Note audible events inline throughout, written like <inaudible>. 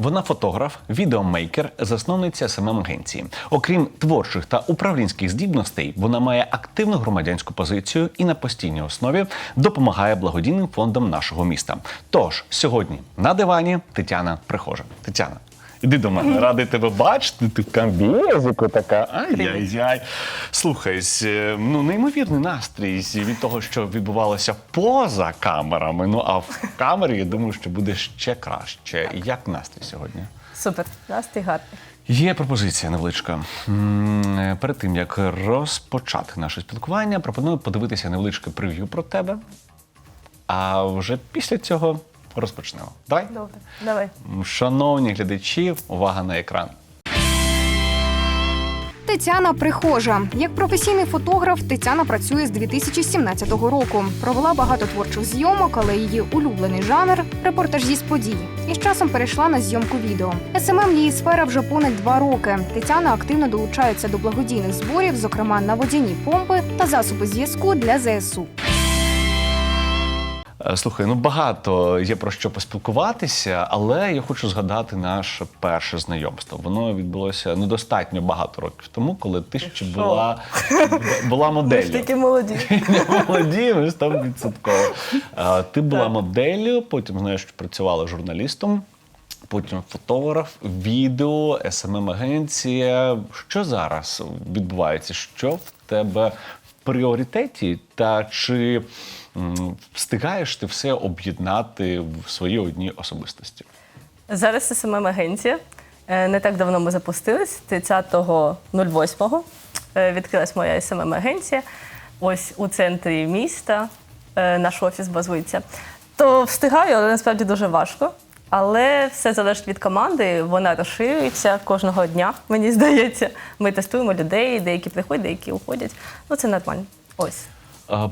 Вона фотограф, відеомейкер, засновниця СММ агенції. Окрім творчих та управлінських здібностей, вона має активну громадянську позицію і на постійній основі допомагає благодійним фондам нашого міста. Тож сьогодні на дивані Тетяна Прихожа. Тетяна. Іди до мене, радий тебе бачити. Ти в камбізику така. Ай-яй-яй. Слухай, е, ну неймовірний настрій від того, що відбувалося поза камерами. Ну а в камері я думаю, що буде ще краще. Як настрій сьогодні? Супер, настрій гарний. Є пропозиція невеличка. Е, Перед тим як розпочати наше спілкування, пропоную подивитися невеличке прев'ю про тебе. А вже після цього розпочнемо. Давай. Добре, давай. Шановні глядачі, увага на екран. Тетяна Прихожа. Як професійний фотограф, Тетяна працює з 2017 року. Провела багато творчих зйомок, але її улюблений жанр репортажі з подій. І з часом перейшла на зйомку відео. СММ її сфера вже понад два роки. Тетяна активно долучається до благодійних зборів, зокрема на водяні помпи та засоби зв'язку для ЗСУ. Е, Слухай, ну багато є про що поспілкуватися, але я хочу згадати наше перше знайомство. Воно відбулося недостатньо багато років тому, коли ти ще була, була Ви ж моделлю. такі молоді. <laughs> Не молоді, ми ж там відсотково. Е, Ти була моделлю, потім знаєш, працювала журналістом, потім фотограф, відео, smm агенція Що зараз відбувається? Що в тебе в пріоритеті? Та чи встигаєш ти все об'єднати в своїй одній особистості? Зараз це СММ агенція. Е, Не так давно ми запустились, 30.08 е, відкрилась моя СММ агенція. Ось у центрі міста е, наш офіс базується. То встигаю, але насправді дуже важко. Але все залежить від команди, вона розширюється кожного дня, мені <laughs> здається. Ми тестуємо людей, деякі приходять, деякі уходять. Ну це нормально. Ось.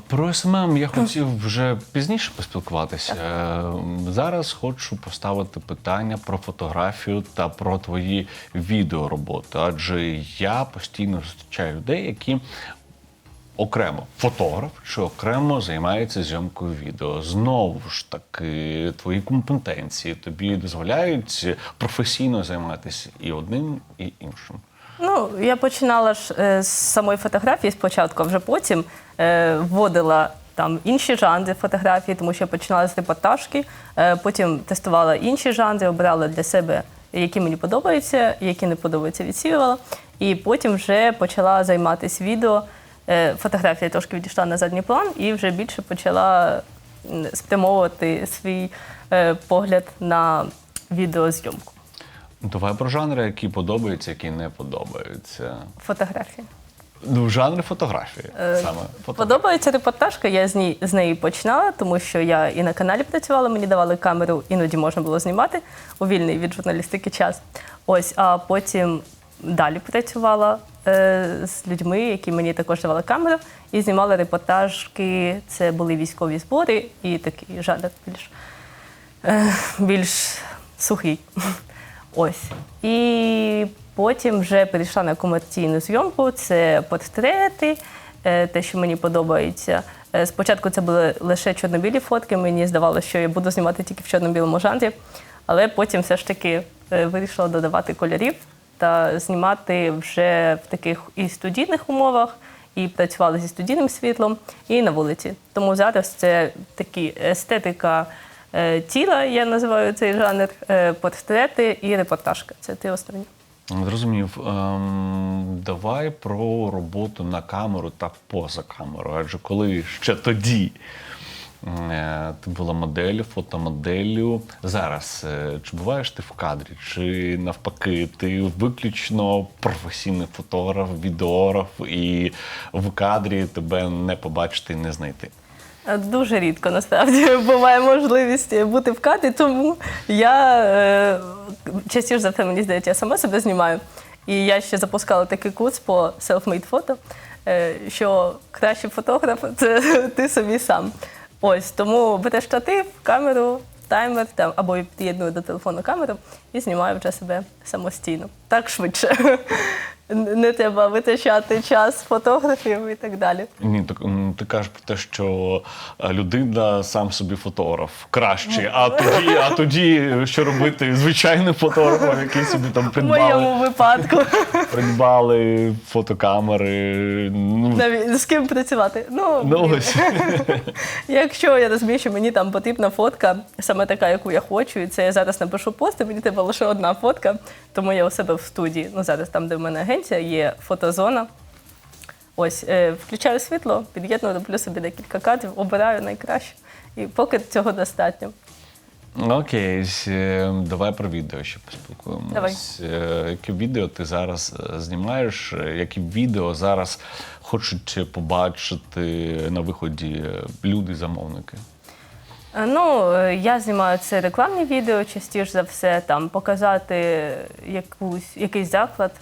Про СММ я хотів вже пізніше поспілкуватися. Е, Зараз хочу поставити питання про фотографію та про твої відеороботи. Адже я постійно зустрічаю людей, які окремо фотограф чи окремо займаються зйомкою відео. Знову ж таки, твої компетенції тобі дозволяють професійно займатися і одним, і іншим. Ну, я починала ж е, з самої фотографії спочатку, а вже потім вводила там інші жанри фотографії, тому що я починала з репортажки, е, потім тестувала інші жанри, обирала для себе, які мені подобаються, які не подобаються, відсіювала. І потім вже почала займатися відео. Е, Фотографія трошки відійшла на задній план і вже більше почала спрямовувати свій е, погляд на відеозйомку. Давай про жанри, які подобаються, які не подобаються. Фотографія. Ну, жанри фотографії Е, саме фотографії. Подобається репортажка. Я з ній з неї починала, тому що я і на каналі працювала, мені давали камеру, іноді можна було знімати у вільний від журналістики час. Ось, а потім далі працювала е, з людьми, які мені також давали камеру, і знімала репортажки. Це були військові збори і такий жанр більш, е, більш сухий. <laughs> Ось. І потім вже перейшла на комерційну зйомку. Це портрети, е, те, що мені подобається. Е, Спочатку це були лише чорно-білі фотки. Мені здавалося, що я буду знімати тільки в чорно-білому жанрі, але потім все ж таки е, вирішила додавати кольорів та знімати вже в таких і студійних умовах, і працювала зі студійним світлом, і на вулиці. Тому зараз це такі естетика тіла, я називаю цей жанр, портрети і репортажка. Це три основні. Зрозумів. Ем, давай про роботу на камеру та поза камерою. Адже коли ще тоді е, ти була моделлю, фотомоделлю. Зараз е, чи буваєш ти в кадрі, чи навпаки, ти виключно професійний фотограф, відеограф, і в кадрі тебе не побачити і не знайти. Е, Дуже рідко насправді <laughs> буває можливість бути в кадрі, тому я е, частіше за все, мені здається, я сама себе знімаю. І я ще запускала такий курс по self-made фото, е, що кращий фотограф <laughs> це ти собі сам. Ось тому береш штатив, камеру, таймер там, або під'єдную до телефону камеру і знімаю вже себе самостійно. Так швидше. <laughs> не треба витрачати час фотографів і так далі. Ні, так м, ти кажеш про те, що е, людина сам собі фотограф краще. А тоді, а тоді що робити звичайним фотографом, який собі там В придбали, моєму випадку. придбали фотокамери. Ну, Навіть з ким працювати? Ну, ну ось. <laughs> Якщо я розумію, що мені там потрібна фотка, саме така, яку я хочу, і це я зараз напишу пост, і мені треба лише одна фотка, тому я у себе в студії. Ну зараз там, де в мене агенція, є фотозона. Ось, е, включаю світло, під'єдную, роблю собі декілька кадрів, обираю найкраще. І поки цього достатньо. Окей, е, давай про відео ще поспілкуємось. Е, Які відео ти зараз знімаєш? Які відео зараз хочуть побачити на виході люди-замовники? Е, Ну, е, я знімаю це рекламні відео, частіше за все, там показати якусь, якийсь заклад,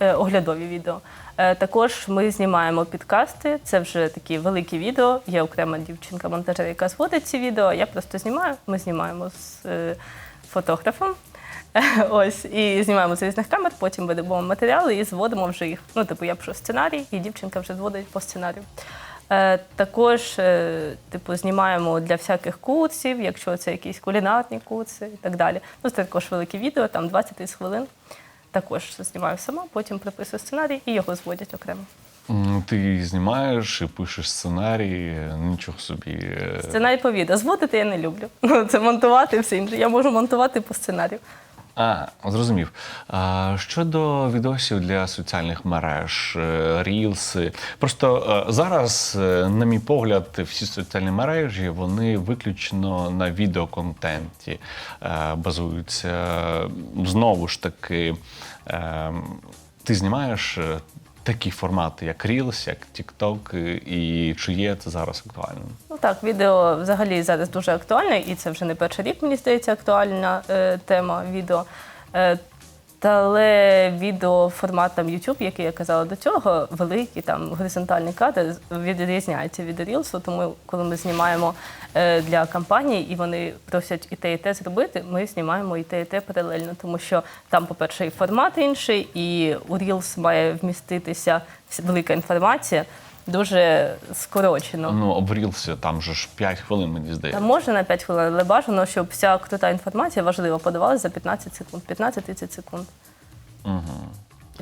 оглядові відео. Е, Також ми знімаємо підкасти, це вже такі великі відео. Є окрема дівчинка-монтажер, яка зводить ці відео. Я просто знімаю. Ми знімаємо з е, фотографом. <laughs> Ось, і знімаємо з різних камер, потім ведемо матеріали і зводимо вже їх. Ну, типу, я пишу сценарій, і дівчинка вже зводить по сценарію. Е, також, е, типу, знімаємо для всяких курсів, якщо це якісь кулінарні курси і так далі. Ну, це також велике відео, там 20-30 хвилин. Також знімаю сама, потім приписую сценарій і його зводять окремо. Ти знімаєш і пишеш сценарій, нічого собі. Сценарій повіда. Зводити я не люблю. <laughs> Це монтувати і все інше. Я можу монтувати по сценарію. А, зрозумів. А, щодо відосів для соціальних мереж, е, рілси. Просто е, зараз, е, на мій погляд, всі соціальні мережі вони виключно на відеоконтенті базуються. Знову ж таки, е, ти знімаєш. Е, Такі формати, як Reels, як TikTok, і чи є це зараз актуальним? Ну так, відео взагалі зараз дуже актуальне, і це вже не перший рік, мені здається, актуальна е, тема відео. Е, але відео формат там YouTube, який я казала до цього, великий там горизонтальний кадр відрізняється від Reels, тому коли ми знімаємо е, для компаній і вони просять і те, і те зробити, ми знімаємо і те, і те паралельно, тому що там, по-перше, і формат інший, і у Reels має вміститися велика інформація. Дуже скорочено. Ну, об Reels там же ж 5 хвилин, мені здається. Та може на 5 хвилин, але бажано, щоб вся крута інформація важлива подавалася за 15 секунд, 15-30 секунд.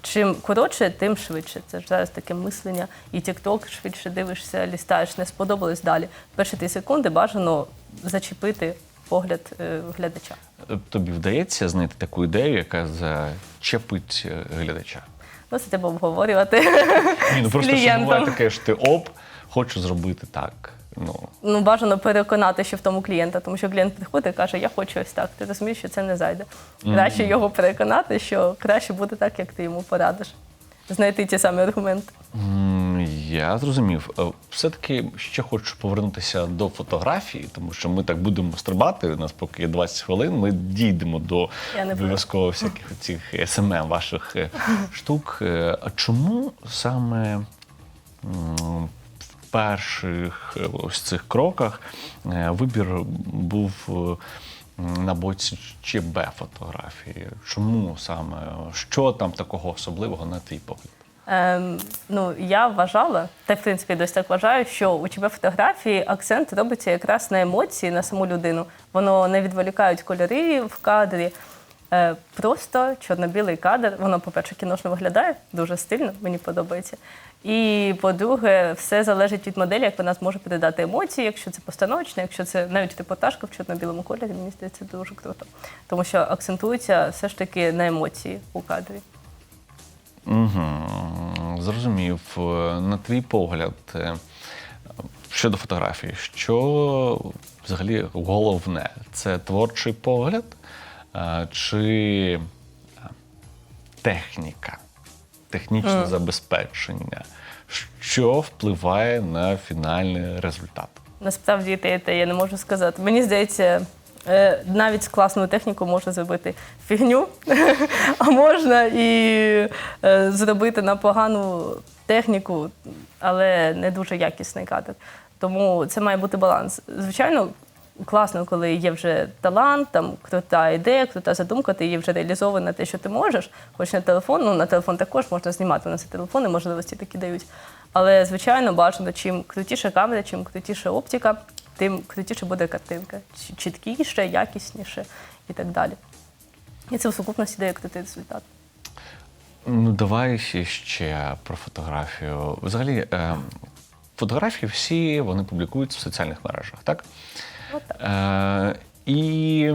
Чим коротше, тим швидше. Це ж зараз таке мислення. І TikTok швидше дивишся, лістаєш, не сподобалось далі. Перші 3 секунди бажано зачепити погляд е, глядача. Тобі вдається знайти таку ідею, яка зачепить е, глядача? Ну, це обговорювати. Ні, ну просто що буває таке, що ти оп, хочу зробити так. Ну Ну, бажано переконати, що в тому клієнта, тому що клієнт приходить і каже, я хочу ось так. Ти розумієш, що це не зайде. Краще його переконати, що краще буде так, як ти йому порадиш. Знайти ті самі аргументи. я зрозумів. Е, Все-таки ще хочу повернутися до фотографії, тому що ми так будемо стрибати. У нас поки є 20 хвилин. Ми дійдемо до обов'язково всяких цих СММ ваших е, штук. Е, А чому саме в перших е, ось цих кроках е, вибір був е, на боці ЧБ фотографії? Чому саме? Що там такого особливого на твій погляд? Ем, ну, я вважала, та в принципі досі так вважаю, що у ЧБ фотографії акцент робиться якраз на емоції, на саму людину. Воно не відволікають кольори в кадрі. Е, просто чорно-білий кадр. Воно, по-перше, кіношно виглядає дуже стильно, мені подобається. І по-друге, все залежить від моделі, як вона зможе передати емоції, якщо це постановочне, якщо це навіть репортажка в чорно-білому кольорі, мені здається, дуже круто. Тому що акцентується все ж таки на емоції у кадрі. Угу, зрозумів. На твій погляд, е, щодо фотографії, що взагалі головне? Це творчий погляд е, чи е, техніка, технічне забезпечення? Що впливає на фінальний результат? Насправді те, те я не можу сказати. Мені здається, е, навіть з класною технікою можна зробити фігню, <laughs> а можна і е, зробити на погану техніку, але не дуже якісний кадр. Тому це має бути баланс. Звичайно, класно, коли є вже талант, там крута ідея, крута задумка, ти її вже реалізовує на те, що ти можеш. Хоч на телефон, ну на телефон також можна знімати, у нас і телефони, можливості такі дають. Але звичайно бажано, чим крутіша камера, чим крутіша оптика, тим крутіше буде картинка. Чіткіше, якісніше і так далі. І це в сукупності дає крутий результат. Ну, давай ще, про фотографію. Взагалі, е, фотографії всі вони публікуються в соціальних мережах, так? Е, і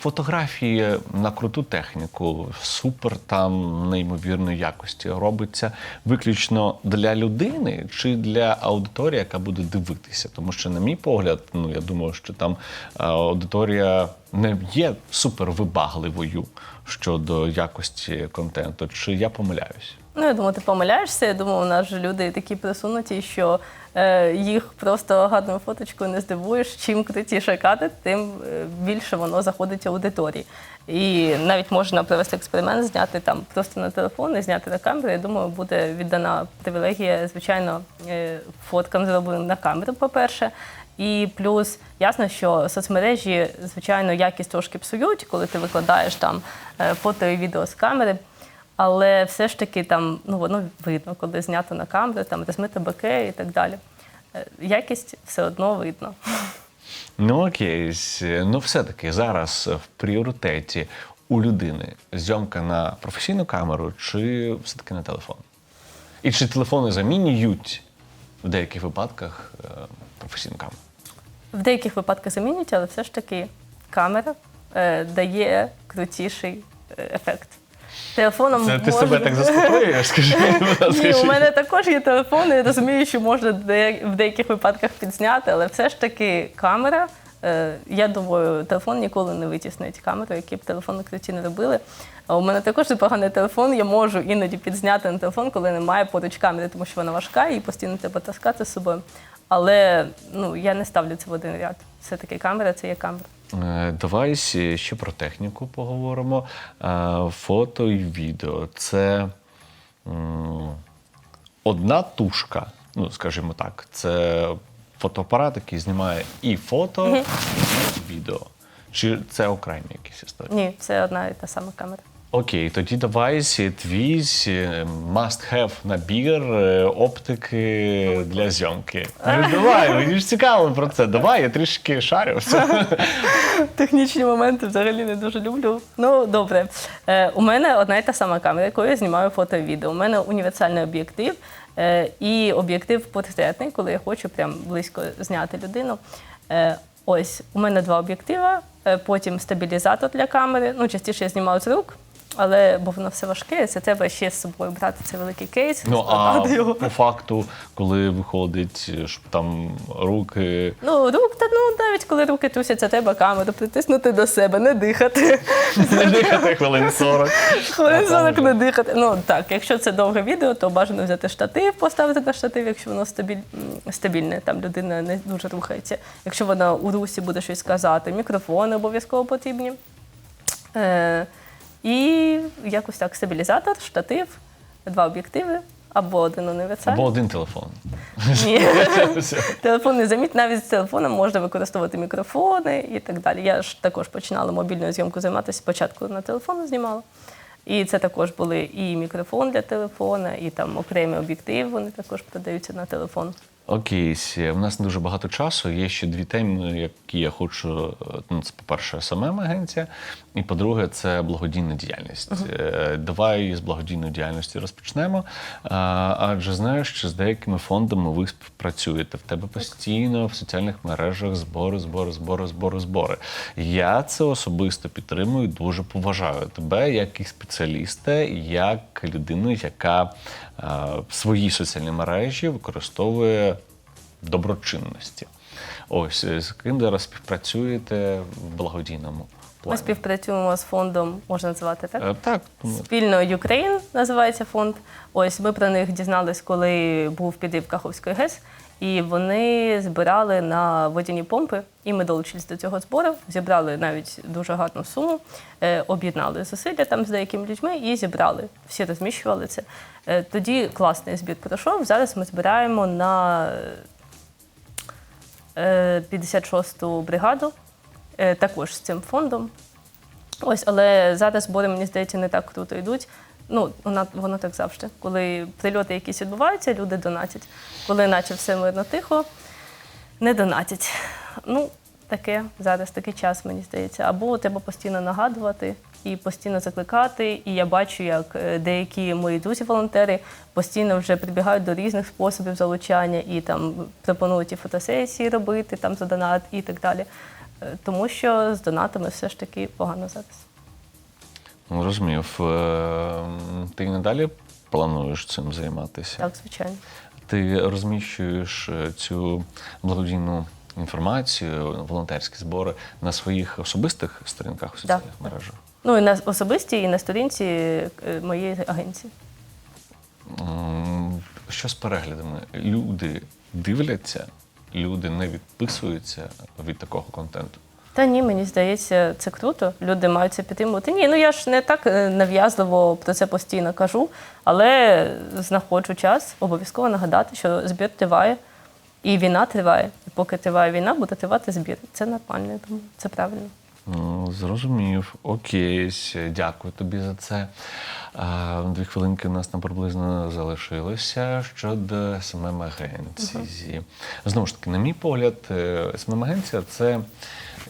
фотографії на круту техніку, супер там неймовірної якості, робиться виключно для людини чи для аудиторії, яка буде дивитися. Тому що, на мій погляд, ну я думаю, що там е, аудиторія не є супер вибагливою щодо якості контенту. Чи я помиляюсь? Ну, я думаю, ти помиляєшся. Я думаю, у нас же люди такі присунуті, що їх просто гарною фоточкою не здивуєш. Чим крутіше кадр, тим е, більше воно заходить аудиторії. І навіть можна провести експеримент, зняти там просто на телефон і зняти на камеру. Я думаю, буде віддана привілегія, звичайно, е, фоткам зробленим на камеру, по-перше. І плюс ясно, що соцмережі, звичайно, якість трошки псують, коли ти викладаєш там е, фото і відео з камери. Але все ж таки там ну воно видно, коли знято на камеру, там розмите боке і так далі. Е, Якість все одно видно. Ну окей, ну все-таки зараз в пріоритеті у людини зйомка на професійну камеру чи все-таки на телефон? І чи телефони замінюють в деяких випадках е, професійну камеру? В деяких випадках замінюють, але все ж таки камера е, дає крутіший е, ефект. Телефоном Це ти можна... себе так заспокоюєш, скажи. <laughs> Ні, у мене також є телефон, я розумію, що можна в деяких випадках підзняти, але все ж таки камера. е, Я думаю, телефон ніколи не витіснить камеру, які б телефони круті не робили. А у мене також непоганий телефон. Я можу іноді підзняти на телефон, коли немає поруч камери, тому що вона важка і постійно треба таскати з собою. Але ну я не ставлю це в один ряд. Все таки камера це є камера. Е, Давай ще про техніку поговоримо. Е, Фото і відео це одна тушка, ну скажімо так, це фотоапарат, який знімає і фото, і відео. Чи це окремі якісь історії? Ні, це одна і та сама камера. Окей, тоді давай твій must-have набір е, оптики для зйомки. Ну, давай, мені ж цікаво про це. Давай, я трішки шарю. <laughs> Технічні моменти взагалі не дуже люблю. Ну, добре. Е, у мене одна і та сама камера, якою я знімаю фото і відео. У мене універсальний об'єктив е, і об'єктив портретний, коли я хочу прям близько зняти людину. Е, ось у мене два об'єктива, е, потім стабілізатор для камери. Ну, частіше я знімаю з рук. Але бо воно все важке, це треба ще з собою брати. Це великий кейс. Ну а його. по факту, коли виходить, щоб там руки. Ну, рук, та ну навіть коли руки трусяться, треба камеру притиснути до себе, не дихати. Не дихати хвилин 40. Хвилин 40 не дихати. Ну так, якщо це довге відео, то бажано взяти штатив, поставити на штатив, якщо воно стабіль... стабільне, там людина не дуже рухається. Якщо вона у русі буде щось казати, мікрофони обов'язково потрібні. Е, і якось так, стабілізатор, штатив, два об'єктиви або один універсальний. Або один телефон. Ні. <laughs> Телефон не заміт, навіть з телефоном можна використовувати мікрофони і так далі. Я ж також починала мобільною зйомкою займатися. Спочатку на телефон знімала. І це також були і мікрофон для телефона, і там окремі об'єктиви, вони також продаються на телефон. Окей, в нас не дуже багато часу. Є ще дві теми, які я хочу. Ну, це, по-перше, сама агенція, і по-друге, це благодійна діяльність. Е, Давай з благодійної діяльності розпочнемо. А, Адже знаєш, що з деякими фондами ви співпрацюєте. В тебе постійно в соціальних мережах збори, збори, збори, збори, збори. Я це особисто підтримую, дуже поважаю тебе як і спеціаліста, як людину, яка свої соціальні мережі використовує доброчинності. Ось е, з ким зараз співпрацюєте в благодійному Ми співпрацюємо з фондом, можна назвати так? Е, Так. Спільно Ukraine називається фонд. Ось ми про них дізнались, коли був підрив Каховської ГЕС. І вони збирали на водяні помпи, і ми долучились до цього збору. Зібрали навіть дуже гарну суму, е, об'єднали зусилля там з деякими людьми і зібрали. Всі розміщували це. Тоді класний збір пройшов. Зараз ми збираємо на 56-ту бригаду, е, також з цим фондом. Ось, але зараз збори, мені здається, не так круто йдуть. Ну, воно, воно так завжди. Коли прильоти якісь відбуваються, люди донатять. Коли наче все мирно тихо, не донатять. Ну, таке зараз такий час, мені здається. Або треба постійно нагадувати і постійно закликати. І я бачу, як е, деякі мої друзі-волонтери постійно вже прибігають до різних способів залучання і там пропонують і фотосесії робити там за донат і так далі. Е, Тому що з донатами все ж таки погано зараз. Ну, Розумів. Е, Ти і надалі плануєш цим займатися? Так, звичайно. Ти розміщуєш цю благодійну інформацію, волонтерські збори на своїх особистих сторінках у соціальних так. мережах? Ну і на особистій, і на сторінці е, моєї агенції. М, Що з переглядами? Люди дивляться, люди не відписуються від такого контенту. Та ні, мені здається, це круто. Люди мають це підтримувати. Ні, ну я ж не так е, нав'язливо про це постійно кажу, але знаходжу час обов'язково нагадати, що збір триває, і війна триває. І поки триває війна, буде тривати збір. Це нормально, я думаю, це правильно. Ну, Зрозумів. Окей, дякую тобі за це. Дві хвилинки у нас там приблизно залишилося щодо смм агенції. Знову ж таки, на мій погляд, смм агенція це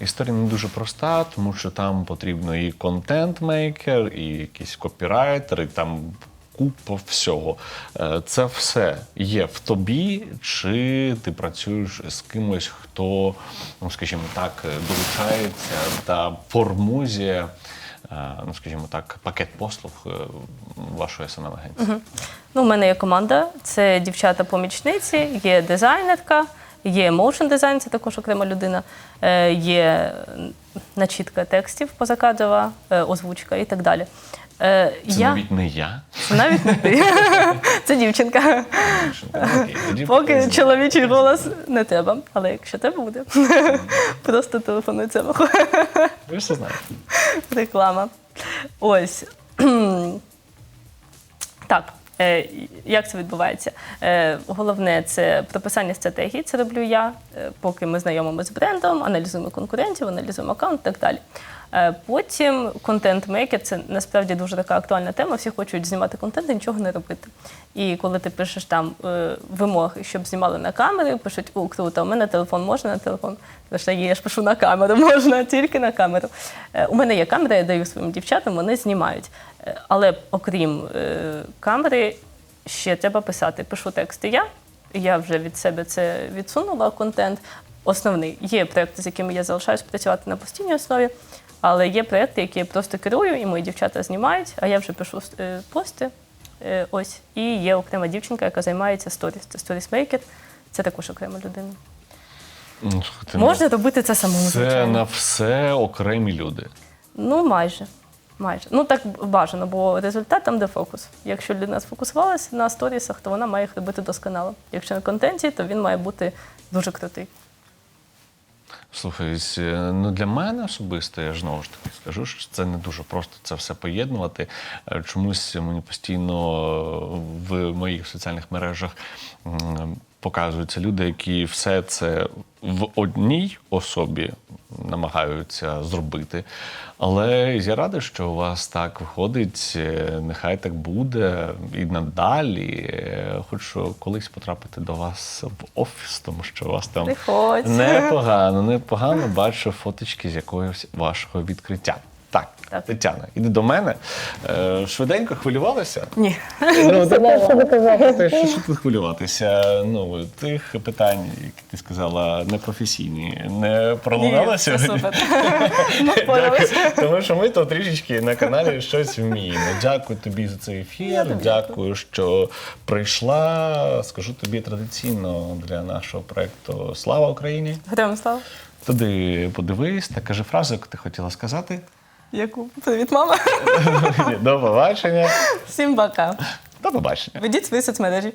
історія не дуже проста, тому що там потрібно і контент-мейкер, і якийсь копірайтер, і там купа всього. Е, Це все є в тобі, чи ти працюєш з кимось, хто, ну скажімо так, долучається та формує, е, ну скажімо так, пакет послуг е, вашої смм агенції Ну, у мене є команда, це дівчата-помічниці, є дизайнерка, є моушн дизайн, це також окрема людина, є начітка текстів позакадрова, е, озвучка і так далі. Е, Це я... навіть не я. Це навіть не ти. <laughs> Це дівчинка. Окей, тоді Поки показуй. чоловічий голос не треба, але якщо треба буде, <laughs> просто телефонуй це Ви все знаєте. реклама. Ось. <clears throat> Так. е, Як це відбувається? Е, Головне це прописання стратегії, це роблю я, е, поки ми знайомимося з брендом, аналізуємо конкурентів, аналізуємо аккаунт і так далі. Е, Потім контент-мейкер це насправді дуже така актуальна тема. Всі хочуть знімати контент і нічого не робити. І коли ти пишеш там е, вимоги, щоб знімали на камери, пишуть о, круто, у мене телефон можна на телефон. Що я ж пишу на камеру, <laughs> можна тільки на камеру. Е, У мене є камера, я даю своїм дівчатам, вони знімають. Але окрім камери, ще треба писати. Пишу тексти я. Я вже від себе це відсунула контент. Основний є проекти, з якими я залишаюсь працювати на постійній основі, але є проекти, які я просто керую, і мої дівчата знімають, а я вже пишу е, пости. Е, Ось і є окрема дівчинка, яка займається сторіс. Це сторісмейкер. Це також окрема людина. Ну, слухайте, Можна робити це самому, Це звичайно. на все окремі люди. Ну, майже. Майже. Ну так бажано, бо результат там, де фокус. Якщо людина сфокусувалася на сторісах, то вона має їх робити досконало. Якщо на контенті, то він має бути дуже крутий. Слухай, е, ну для мене особисто, я ж знову ж таки скажу, що це не дуже просто це все поєднувати. Е, Чомусь мені постійно в моїх соціальних мережах показуються люди, які все це в одній особі намагаються зробити. Але я радий, що у вас так виходить. Е, Нехай так буде і надалі. Хочу колись потрапити до вас в офіс, тому що у вас там Приходь. Непогано, непогано бачу фоточки з якогось вашого відкриття. Так, Так. Тетяна, іди до мене. Е, швиденько хвилювалася? Ні. Ну, ти що, що тут хвилюватися? Ну, тих питань, які ти сказала, непрофесійні, не пролунала Ні, це супер. Ми впоралися. Тому що ми то трішечки на каналі щось вміємо. Дякую тобі за цей ефір. Дякую, що прийшла. Скажу тобі традиційно для нашого проекту Слава Україні. Героям слава. Туди подивись та кажи фразу, яку ти хотіла сказати. Яку? Привіт, мама. До побачення. Всім пока. До побачення. Ведіть свої соцмережі.